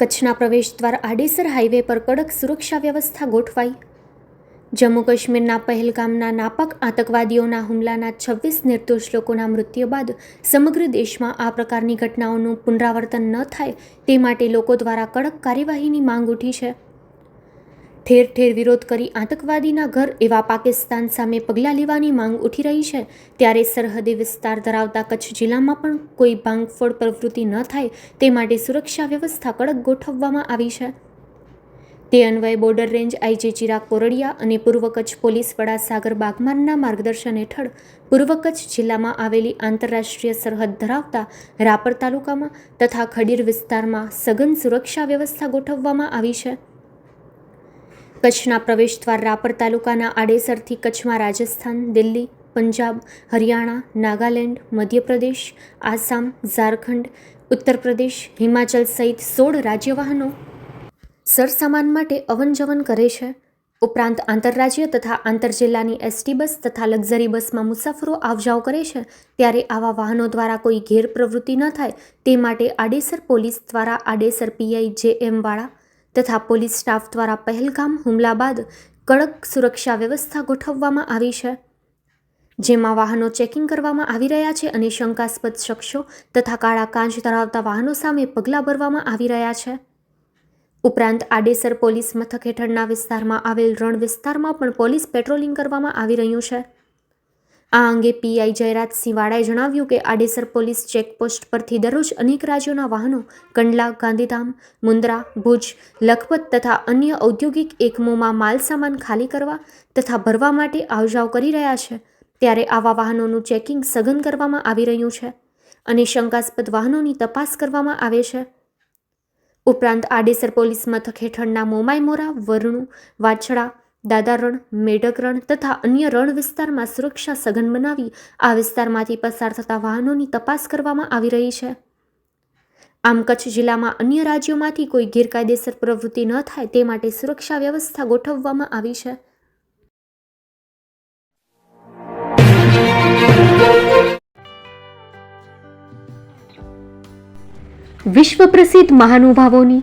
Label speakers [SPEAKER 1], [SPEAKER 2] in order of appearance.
[SPEAKER 1] કચ્છના પ્રવેશદ્વાર આડેસર હાઈવે પર કડક સુરક્ષા વ્યવસ્થા ગોઠવાઈ. જમ્મુ કાશ્મીરના પહેલગામના નાપાક આતંકવાદીઓના હુમલાના છવ્વીસ નિર્દોષ લોકોના મૃત્યુ બાદ સમગ્ર દેશમાં આ પ્રકારની ઘટનાઓનું પુનરાવર્તન ન થાય તે માટે લોકો દ્વારા કડક કાર્યવાહીની માંગ ઉઠી છે. ઠેર ઠેર વિરોધ કરી આતંકવાદીના ઘર એવા પાકિસ્તાન સામે પગલાં લેવાની માંગ ઉઠી રહી છે. ત્યારે સરહદી વિસ્તાર ધરાવતા કચ્છ જિલ્લામાં પણ કોઈ ભાંગફોડ પ્રવૃત્તિ ન થાય તે માટે સુરક્ષા વ્યવસ્થા કડક ગોઠવવામાં આવી છે. તે અન્વયે border range IG Chirag Kordia અને પૂર્વ કચ્છ પોલીસ વડા સાગર બાગમાનના માર્ગદર્શન હેઠળ પૂર્વ કચ્છ જિલ્લામાં આવેલી આંતરરાષ્ટ્રીય સરહદ ધરાવતા રાપર તાલુકામાં તથા ખડીર વિસ્તારમાં સઘન સુરક્ષા વ્યવસ્થા ગોઠવવામાં આવી છે. કચ્છના પ્રવેશદ્વાર રાપર તાલુકાના આડેસરથી કચ્છમાં રાજસ્થાન, દિલ્હી, પંજાબ, હરિયાણા, નાગાલેન્ડ, મધ્યપ્રદેશ, આસામ, ઝારખંડ ઉત્તર પ્રદેશ હિમાચલ સહિત સોળ રાજ્ય વાહનો સરસામાન માટે અવન જવન કરે છે. ઉપરાંત આંતરરાજ્ય તથા આંતરજિલ્લાની એસટી બસ તથા લક્ઝરી બસમાં મુસાફરો આવજાવ કરે છે. ત્યારે આવા વાહનો દ્વારા કોઈ ગેરપ્રવૃત્તિ ન થાય તે માટે આડેસર પોલીસ દ્વારા આડેસર પીઆઈ જે એમ તથા પોલીસ સ્ટાફ દ્વારા પહેલગામ હુમલા બાદ કડક સુરક્ષા વ્યવસ્થા ગોઠવવામાં આવી છે. જેમાં વાહનો ચેકિંગ કરવામાં આવી રહ્યા છે અને શંકાસ્પદ શખ્સો તથા કાળા કાંચ ધરાવતા વાહનો સામે પગલાં ભરવામાં આવી રહ્યા છે. ઉપરાંત આડેસર પોલીસ મથક હેઠળના વિસ્તારમાં આવેલ રણ વિસ્તારમાં પણ પોલીસ પેટ્રોલિંગ કરવામાં આવી રહ્યું છે. આ અંગે પીઆઈ જયરાજ વાળાએ જણાવ્યું કે આડેસર પોલીસ ચેકપોસ્ટ પરથી દરરોજ અનેક રાજ્યોના વાહનો, કંડલા, ગાંધીધામ, મુન્દ્રા, ભુજ, લખપત તથા અન્ય ઔદ્યોગિક એકમોમાં માલસામાન ખાલી કરવા તથા ભરવા માટે આવજાવ કરી રહ્યા છે. ત્યારે આવા વાહનોનું ચેકિંગ સઘન કરવામાં આવી રહ્યું છે અને શંકાસ્પદ વાહનોની તપાસ કરવામાં આવે છે. ઉપરાંત આડેસર પોલીસ મથક હેઠળના મોમાયમોરા વરણુ, વાછડા દાદારણ મેઢકરણ તથા અન્ય રણ વિસ્તારમાં સુરક્ષા સઘન બનાવી આ વિસ્તારમાંથી પસાર થતા વાહનોની તપાસ કરવામાં આવી રહી છે. આમ કચ્છ જિલ્લામાં અન્ય રાજ્યોમાંથી કોઈ ગેરકાયદેસર પ્રવૃત્તિ ન થાય તે માટે સુરક્ષા વ્યવસ્થા ગોઠવવામાં આવી છે. વિશ્વ પ્રસિદ્ધ મહાનુભાવોની